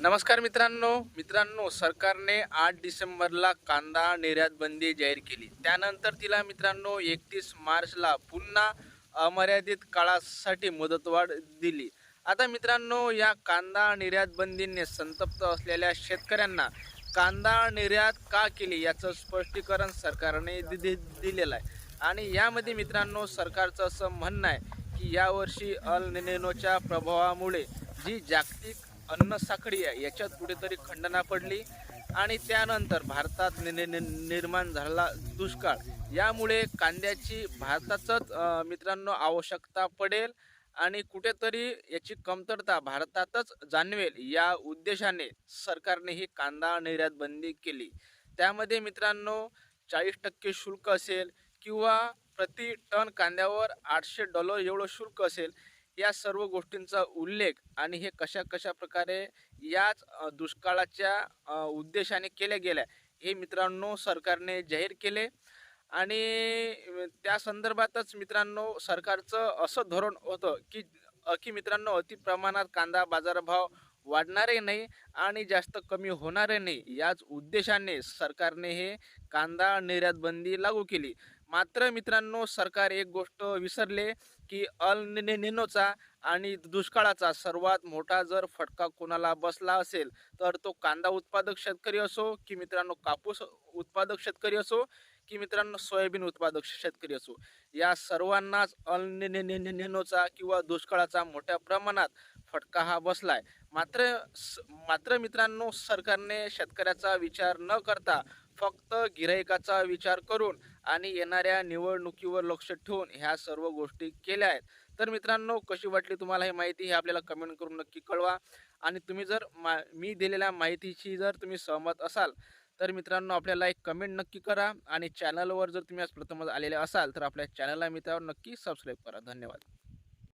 नमस्कार मित्रांनो. मित्रांनो सरकारने आठ डिसेंबरला कांदा निर्यात बंदी जाहीर केली. त्यानंतर तिला मित्रांनो एकतीस मार्चला पुन्हा अमर्यादित काळासाठी मुदतवाढ दिली. आता मित्रांनो या कांदा निर्यात बंदीने संतप्त असलेल्या शेतकऱ्यांना कांदा निर्यात का केली याचं स्पष्टीकरण सरकारने दि दि- दिलेलं आहे. आणि यामध्ये मित्रांनो सरकारचं असं म्हणणं आहे की यावर्षी अल निनोच्या प्रभावामुळे जी जागतिक अन्न साखळी आहे याच्यात कुठेतरी खंडना पडली आणि त्यानंतर भारतात नि- नि- निर्माण झाला दुष्काळ. यामुळे कांद्याची भारताचंच मित्रांनो आवश्यकता पडेल आणि कुठेतरी याची कमतरता भारतातच जाणवेल. या उद्देशाने सरकारने ही कांदा निर्यात बंदी केली. त्यामध्ये मित्रांनो चाळीस टक्के शुल्क असेल किंवा प्रति टन कांद्यावर आठशे डॉलर एवढं शुल्क असेल या सर्व गोष्टींचा उल्लेख आणि हे कशा कशा प्रकारे याच दुष्काळाच्या उद्देशाने केल्या गेल्या हे मित्रांनो सरकारने जाहीर केले. आणि त्या संदर्भातच मित्रांनो सरकारचं असं धोरण होतं की की मित्रांनो अति प्रमाणात कांदा बाजारभाव वाढणारे नाही आणि जास्त कमी होणारे नाही. याच उद्देशाने सरकारने हे कांदा निर्यात बंदी लागू केली. मात्र मित्रांनो सरकार एक गोष्ट विसरले की अल आणि दुष्काळाचा सर्वात मोठा जर फटका कोणाला बसला असेल तर तो कांदा उत्पादक शेतकरी असो की मित्रांनो कापूस उत्पादक शेतकरी असो की मित्रांनो सोयाबीन उत्पादक शेतकरी असो. या सर्वांनाच अल किंवा दुष्काळाचा मोठ्या प्रमाणात फटका हा बसलाय. मात्र स- मात्र मित्रांनो सरकारने शेतकऱ्याचा विचार न करता फक्त गिरायकाचा विचार करून आणि येणाऱ्या निवडणुकीवर लक्ष ठेवून ह्या सर्व गोष्टी केल्या आहेत. तर मित्रांनो कशी वाटली तुम्हाला ही माहिती हे आपल्याला कमेंट करून नक्की कळवा. आणि तुम्ही जर मा मी दिलेल्या माहितीशी जर तुम्ही सहमत असाल तर मित्रांनो आपल्याला एक कमेंट नक्की करा. आणि चॅनलवर जर तुम्ही आज प्रथमच आलेले असाल तर आपल्या चॅनलला मित्रांनो नक्की सबस्क्राईब करा. धन्यवाद.